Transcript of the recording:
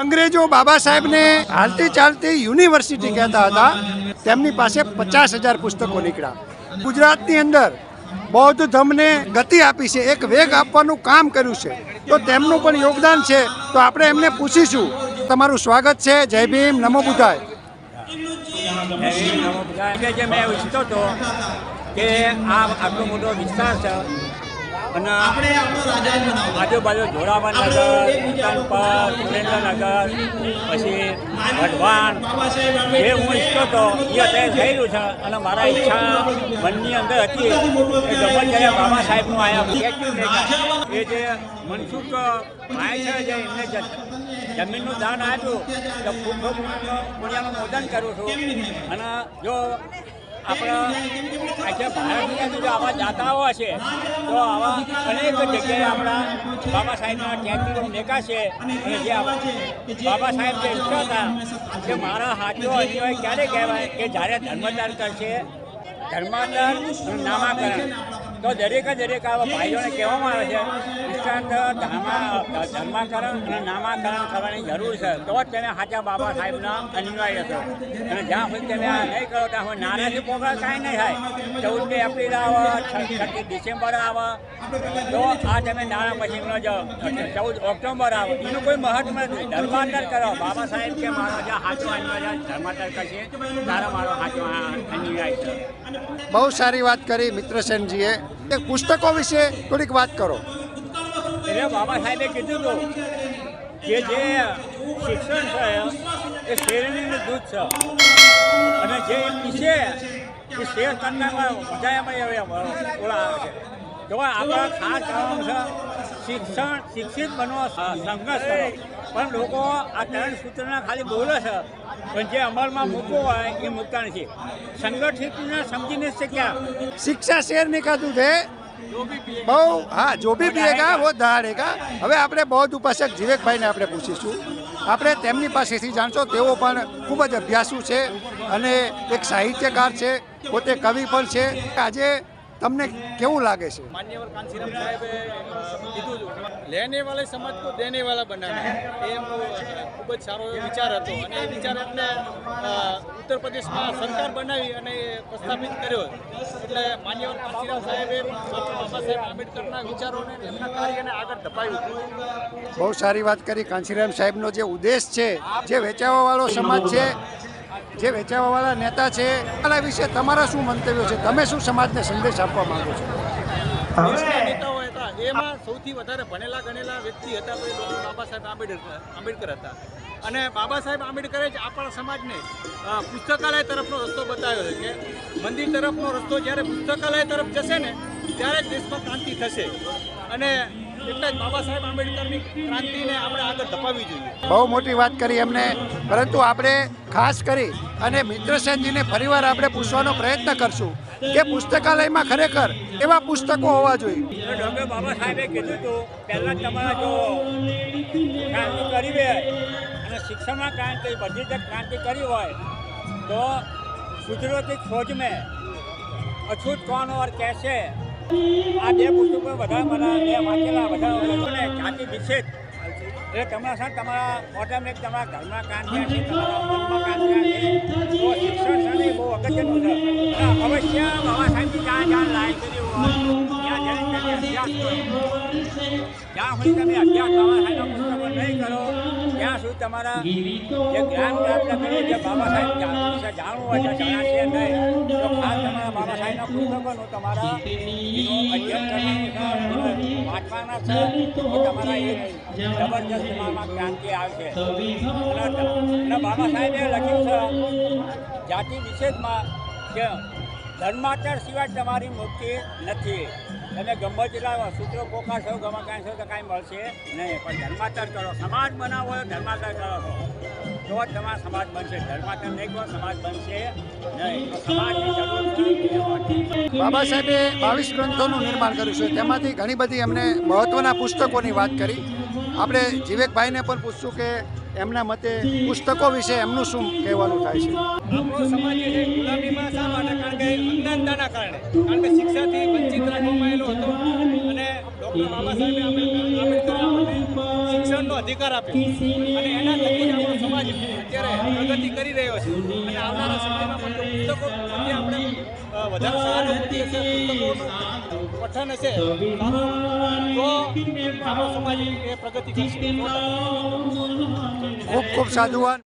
અંગ્રેજો બાબા સાહેબને હાલતી ચાલતી યુનિવર્સિટી કહેતા હતા, તેમની પાસે પચાસ હજાર પુસ્તકો નીકળ્યા. ગુજરાતની અંદર બૌદ્ધ ધર્મને ગતિ આપી છે, એક વેગ આપવાનું કામ કર્યું છે. તો તેમનું પણ યોગદાન છે. તો આપણે એમને પૂછીશું. તમારું સ્વાગત છે. જય ભીમ. નમો બુધાય મેં ઈચ્છતો હતો કે આ આટલો મોટો વિસ્તાર છે અને આજુબાજુ જોડાવા નગર ઉત્તાનપર સુરેન્દ્રનગર પછી વઢવાણ જે હું ઈચ્છતો હતો એ અત્યારે થયેલું છે અને મારા ઈચ્છા મનની અંદર હતી. કે ત્યારે બાબા સાહેબનું આયા. એ જે મનસુખ ભાઈ છે જે એમને જમીનનું દાન આપ્યું. તો ખૂબ ખૂબ પુણ્યનું મોદન કરું છું. અને જો આપણે આજે ભારતની જો આવા દાતાઓ હશે, તો આવા અનેક જગ્યાએ આપણા બાબા સાહેબના ટેકરીઓ દેખાશે અને બાબા સાહેબ જે હતા કે મારા હાથો અન્યાય ક્યારે કહેવાય? કે જ્યારે ધર્મદાન કરશે ધર્માંતર નામાકરણ. તો દરેકે દરેક આવા ભાઈઓને કહેવામાં આવે છે નિષ્ઠાંત ધર્મા ધર્માકરણ અને નામાકરણ કરવાની જરૂર છે. તો જ તેને સાચા બાબા સાહેબના અનિવાર્ય છે અને જ્યાં સુધી તમે આ નહીં કરો ત્યાં સુધી નાનાથી પ્રોગ્રામ કાંઈ નહીં થાય. ચૌદમી એપ્રિલ આવે છઠ્ઠી ડિસેમ્બર આવે. તો આ તમે નાના પછીનો જો ચૌદ ઓક્ટોબર આવે. એનું કોઈ મહત્વ નથી. ધર્માંતર કરો. બાબા સાહેબ કે મારો જે સાચો અનિવાર્ય ધર્માંતર કરશે. તારો મારો સાચો અનિવાર્ય છે. બહુ સારી વાત કરી મિત્રસેનજીએ. એક પુસ્તકો વિશે થોડીક વાત કરો. એટલે બાબા સાહેબે કીધું હતું કે જે શિક્ષણ છે, એ શેરણીનું દૂધ છે. અને જે પીછે એ શેર કરનારમાં મજામાં હવે ઓલા આવે છે. તો આપણે ખાસ કામ છે, શિક્ષણ શિક્ષિત બનવા સંઘર્ષ કરો પણ લોકો આ ત્રણ સૂત્રના ખાલી બોલે છે પણ જે અમલમાં મૂકવો હોય એ મૂકતા નથી. સંગઠિતને સમજી નથી શક્યા શિક્ષા શેર નિકાતું છે? બહુ હા જો બી પીએગા વો ધારેગા હવે આપણે બૌદ્ધ ઉપાસક જીવેકભાઈને આપણે પૂછીશું. આપણે તેમની પાસેથી જાણશો તેઓ પણ ખૂબ જ અભ્યાસુ છે અને એક સાહિત્યકાર છે પોતે કવિ પણ છે. આજે તમને કેવું લાગે છે? માન્યવર કાંચીરામ સાહેબે કીધું લેને વાલે સમાજ કો દેને વાલા બનાના એ એમનો ખૂબ જ સારો વિચાર હતો. અને એ વિચાર એમને ઉત્તર પ્રદેશમાં સરકાર બનાવી અને પ્રસ્થાપિત કર્યો. એટલે માન્યવર કાંચીરામ સાહેબે બાબા સાહેબ આંબેડકરના વિચારોને એમના કાર્યને આગળ ધપાવ્યું. બહુ સારી વાત કરી. કાંચીરામ સાહેબનો જે ઉદ્દેશ છે જે વેચાવાવાળો સમાજ છે જે વેચાવાવાળા નેતા છે, એના વિશે તમારા શું મંતવ્યો છે? તમે શું સમાજને સંદેશ આપવા માંગો છો? એમાં સૌથી વધારે ભણેલા ગણેલા વ્યક્તિ હતા બાબા સાહેબ આંબેડકર આંબેડકર હતા. અને બાબા સાહેબ આંબેડકરે જ આપણા સમાજને પુસ્તકાલય તરફનો રસ્તો બતાવ્યો છે કે મંદિર તરફનો રસ્તો જ્યારે પુસ્તકાલય તરફ જશે ને, ત્યારે જ દેશમાં ક્રાંતિ થશે. અને એટલા જ બાબા સાહેબ આંબેડકરની ક્રાંતિને આપણે આગળ ધપાવી જોઈએ. બહુ મોટી વાત કરી એમને. પરંતુ આપણે ખાસ કરી અને મિત્રસેનજીને ફરીવાર આપણે પૂછવાનો પ્રયત્ન કરશું કે પુસ્તકાલયમાં ખરેખર એવા પુસ્તકો હોવા જોઈએ. ડોક્ટર બાબા સાહેબે કીધું હતું પહેલાં તમારા જો ક્રાંતિ કરી અને શિક્ષણમાં ક્રાંતિ બધી જ ક્રાંતિ કરી હોય તો સુધરો કે ખોજ મેં અછૂત કોણ ઓર કહેશે? આ બે પુસ્તકો વધારે મને બે વાંચેલા, બધા જાતિ વિશેષ. એટલે તમારા સાથે તમારા ઓટોમેટિક તમારા ઘરમાં કામ થયા છે, તમારા મનમાં કામ હશે તો શિક્ષણ છે બહુ અગત્યનું છે. અવશ્ય બાબા જ્યાં સુધી તમે અભ્યાસ બાબા સાહેબના નહીં કરો ત્યાં સુધી તમારા જે જ્ઞાન પ્રાપ્ત કરો જાણવું હોય છે નહીં તમારા બાબા સાહેબના પુસ્તકોનું તમારા અધ્યયન કરવાનું વાંચવાના તમારા એક જબરજસ્ત ક્રાંતિ આવશે. અને સાહેબે લખ્યું છે, જાતિ વિશેષમાં કે ધર્માચર સિવાય તમારી મુક્તિ નથી. તમે ગમે તેટલા સૂત્રો પોકાશો ગમે કાંઈ છો, તો કાંઈ મળશે નહીં. પણ ધર્માચર કરો. સમાજ બનાવો ધર્માચર કરો. તો જ તમારા સમાજ બનશે. ધર્માચર નહીં કરો, સમાજ બનશે નહીં. બાબા સાહેબે બાવીસ ગ્રંથોનું નિર્માણ કર્યું છે. તેમાંથી ઘણી બધી એમને મહત્ત્વના પુસ્તકોની વાત કરી. આપણે જીવેકભાઈને પણ પૂછશું કે એમના મતે પુસ્તકો વિશે એમનું શું કહેવાનું થાય છે? આપણો સમાજ છે ગુલામીમાં શા કારણ કે અજ્ઞાનતાના કારણે. કારણ કે શિક્ષાથી વંચિત રાખવામાં આવેલો શિક્ષણનો અધિકાર આપ્યો. અને એના થકી સમાજ અત્યારે પ્રગતિ કરી રહ્યો છે. અને આવનારા સમયમાં પણ જો પુસ્તકો પ્રત્યે આપણે વધારે સહાનુભૂતિ હશે પુસ્તકોનું પઠન હશે, તો સમાજ એ પ્રગતિ કરશે. ખૂબ ખૂબ સાધુવાદ